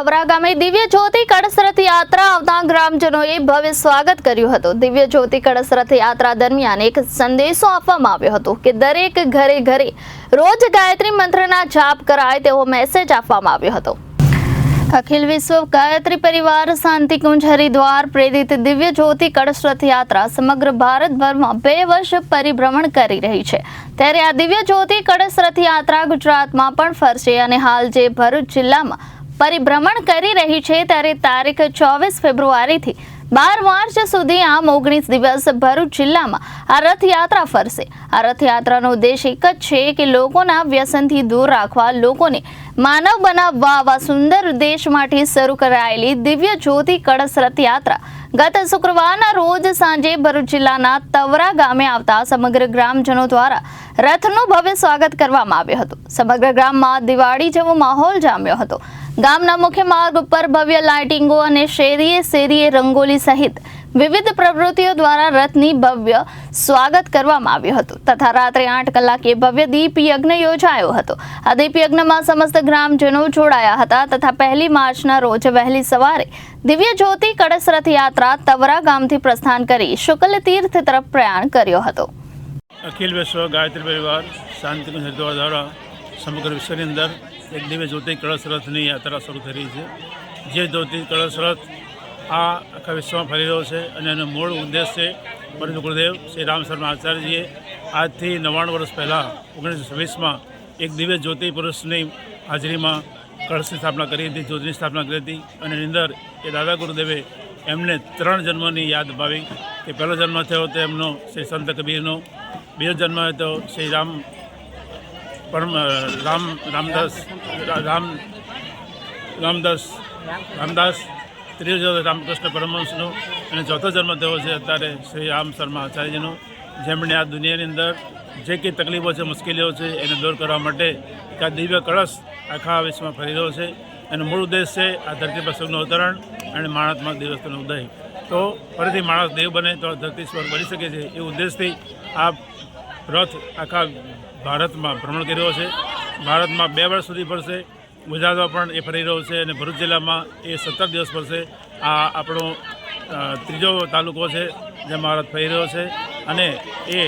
તવરા ગામે દિવ્ય જ્યોતિ કળશ યાત્રા આવતા ગ્રામજનોએ ભવ્ય સ્વાગત કર્યું હતું. દિવ્ય જ્યોતિ કળશ રથ યાત્રા દરમિયાન એક સંદેશો આપવામાં આવ્યો હતો કે દરેક ઘરે ઘરે રોજ ગાયત્રી મંત્રના જાપ કરાય તેવો મેસેજ આપવામાં આવ્યો હતો. અખિલ વિશ્વ ગાયત્રી પરિવાર શાંતિકુંજ હરિદ્વાર પ્રેરિત દિવ્ય જ્યોતિ કળશ રથ યાત્રા સમગ્ર ભારતભરમાં બે વર્ષ પરિભ્રમણ કરી રહી છે. ત્યારે આ દિવ્ય જ્યોતિ કળશ રથ યાત્રા ગુજરાતમાં પણ ફરશે અને હાલ જે ભરૂચ જિલ્લામાં પરિભ્રમણ કરી રહી છે ત્યારે તારીખ ચોવીસ ફેબ્રુઆરીથી બાર માર્ચ સુધી આમ ઓગણીસ દિવસ ભરૂચ જિલ્લામાં આ રથયાત્રા ફરશે. આ રથયાત્રાનો ઉદ્દેશ એક જ છે કે લોકોના વ્યસનથી દૂર રાખવા, લોકોને માનવ બનાવવા આવા સુંદર ઉદ્દેશ માટે શરૂ કરાયેલી દિવ્ય જ્યોતિ કળશ રથયાત્રા ગત શુક્રવારના રોજ સાંજે ભરૂચ જિલ્લાના તવરા ગામે આવતા સમગ્ર ગ્રામજનો દ્વારા રથનું ભવ્ય સ્વાગત કરવામાં આવ્યું હતું. સમગ્ર ગ્રામમાં દિવાળી જેવો માહોલ જામ્યો હતો. ગામના મુખ્ય માર્ગ ઉપર ભવ્ય લાઇટિંગો અને શેરીએ શેરીએ રંગોલી સહિત વિવિધ પ્રવૃત્તિઓ દ્વારા રથની ભવ્ય સ્વાગત કરવામાં આવ્યું હતું. તથા રાત્રે આઠ કલાકે ભવ્ય દીપ યજ્ઞ યોજાયો હતો. આ દીપ યજ્ઞમાં સમસ્ત ગ્રામજનો જોડાયા હતા તથા પહેલી માર્ચના રોજ વહેલી સવારે દિવ્ય જ્યોતિ કળશ રથ યાત્રા તવરા ગામથી પ્રસ્થાન કરી શુક્લ તીર્થ તરફ પ્રયાણ કર્યો હતો. અખિલ વિશ્વ ગાયત્રી પરિવાર શાંતિ દ્વારા સમગ્ર વિશ્વની અંદર એક દિવ્ય જ્યોતિ કળશ રથની યાત્રા શરૂ થઈ રહી છે. જે જ્યોતિ કળશ રથ આ આખા વિશ્વમાં ફરી રહ્યો છે અને એનો મૂળ ઉદ્દેશ છે પરમ ગુરુદેવ શ્રી રામ શર્મા આચાર્યજીએ આજથી નવ્વાણું વર્ષ પહેલાં ઓગણીસો છવ્વીસમાં એક દિવ્ય જ્યોતિ પુરુષની હાજરીમાં કળશની સ્થાપના કરી હતી, જ્યોતિની સ્થાપના કરી હતી અને એની અંદર એ દાદા ગુરુદેવે એમને ત્રણ જન્મની યાદ અપાવી કે પહેલો જન્મ થયો તો એમનો શ્રી સંત કબીરનો, બીજો જન્મ હતો શ્રી રામ પરમ રામ, રામદાસ રામ, રામદાસ રામદાસ ત્રીજો રામકૃષ્ણ પરમહંસનો અને ચોથો જન્મ થયો છે અત્યારે શ્રી રામ શર્મા આચાર્યજીનો જેમણે આ દુનિયાની અંદર જે કંઈ તકલીફો છે, મુશ્કેલીઓ છે, એને દૂર કરવા માટે એક આ દિવ્ય કળશ આખા વિશ્વમાં ફરી રહ્યો છે. એનો મૂળ ઉદ્દેશ છે આ ધરતી પર સૌનું અવતરણ અને માણસમાં દિવસનો ઉદય. તો ફરીથી માણસ દેવ બને તો ધરતી સ્વર્ગ બની શકે છે એ ઉદ્દેશથી આ રથ આખા ભારતમાં ભ્રમણ કરી રહ્યો છે. ભારતમાં બે વર્ષ સુધી ફરશે. ગુજરાતમાં પણ એ ફરી રહ્યો છે અને ભરૂચ જિલ્લામાં એ સત્તર દિવસ ફરશે. આ આપણો ત્રીજો તાલુકો છે જેમાં રથ ફરી રહ્યો છે. અને એ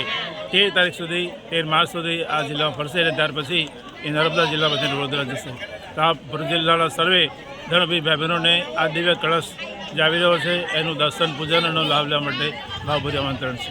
તેર તારીખ સુધી, તેર માર્ચ સુધી આ જિલ્લામાં ફરશે અને ત્યાર પછી એ નર્મદા જિલ્લા પછી વડોદરા જશે. તો આ ભરૂચ જિલ્લાના સર્વે ધર્મભી ભાઈ બહેનોને આ દિવ્ય કળશ જાવી રહ્યો છે. એનું દર્શન પૂજન એનો લાભ લેવા માટે ભાવભર્યું આમંત્રણ છે.